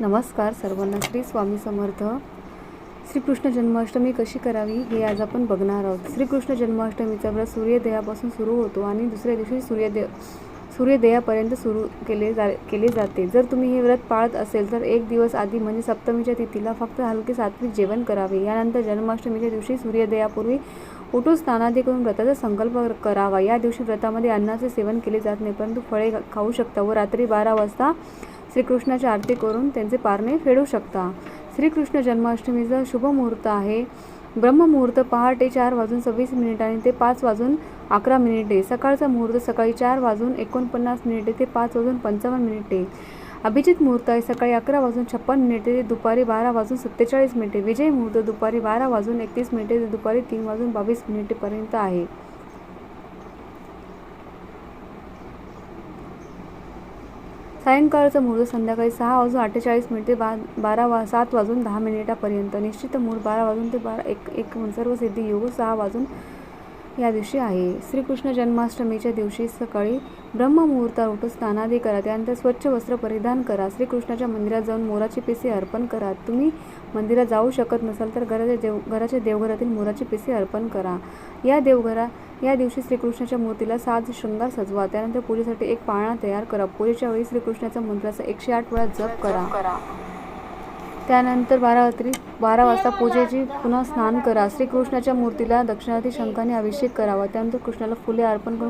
नमस्कार सर्वांना. श्री स्वामी समर्थ. श्रीकृष्ण जन्माष्टमी कशी करावी हे आज आपण बघणार आहोत. श्रीकृष्ण जन्माष्टमीचा व्रत सूर्योदयापासून सुरू होतो आणि दुसऱ्या दिवशी सूर्योदय सूर्योदयापर्यंत सुरू केले जा केले जाते. जर तुम्ही हे व्रत पाळत असेल तर एक दिवस आधी म्हणजे सप्तमीच्या तिथीला फक्त हलके सात्विक जेवण करावे. यानंतर जन्माष्टमीच्या दिवशी सूर्योदयापूर्वी उठून स्नानादी करून व्रताचा संकल्प करावा. या दिवशी व्रतामध्ये अन्नाचे सेवन केले जात नाही परंतु फळे खाऊ शकता व रात्री बारा वाजता श्रीकृष्णाची आरती करून त्यांचे पारणे फेडू शकता. श्रीकृष्ण जन्माष्टमीचा शुभ मुहूर्त आहे. ब्रह्ममुहूर्त पहाटे चार वाजून सव्वीस मिनिटांनी ते पाच वाजून अकरा मिनिटे. सकाळचा मुहूर्त सकाळी चार वाजून एकोणपन्नास मिनिटे ते पाच वाजून पंचावन्न मिनिटे. अभिजित मुहूर्त आहे सकाळी अकरा वाजून छप्पन मिनिटे ते दुपारी बारा वाजून सत्तेचाळीस मिनिटे. विजय मुहूर्त दुपारी बारा वाजून एकतीस मिनिटे ते दुपारी तीन वाजून बावीस मिनिटेपर्यंत आहे. सायंकाळचं मुहूर्त संध्याकाळी सहा वाजून अठ्ठेचाळीस मिनिटे बा बारा वा सात वाजून दहा मिनिटापर्यंत. निश्चित मूळ बारा वाजून ते बारा एक एक सर्व सिद्धी योग सहा वाजून या दिवशी आहे. श्रीकृष्ण जन्माष्टमीच्या दिवशी सकाळी ब्रह्ममुहूर्तावर उठून स्नानादी करा. त्यानंतर स्वच्छ वस्त्र परिधान करा. श्रीकृष्णाच्या मंदिरात जाऊन मोराची पिसे अर्पण करा. तुम्ही मंदिरात जाऊ शकत नसाल तर घराच्या देव घराच्या देवघरातील मोराची पिसे अर्पण करा. या देवघरा या दिवशी श्रीकृष्णाच्या मूर्तीला साज शृंगार सजवा. त्यानंतर पूजेसाठी एक पाळणा तयार करा. पूजेच्या वेळी श्रीकृष्णाच्या मंत्राचा एकशे आठ वेळा जप करा. त्यानंतर बारा रात्री बारा वाजता पूजेची पुन्हा स्नान करा. श्रीकृष्णाच्या मूर्तीला दक्षिणाती शंखाने अभिषेक करावा. त्यानंतर कृष्णाला फुले अर्पण करून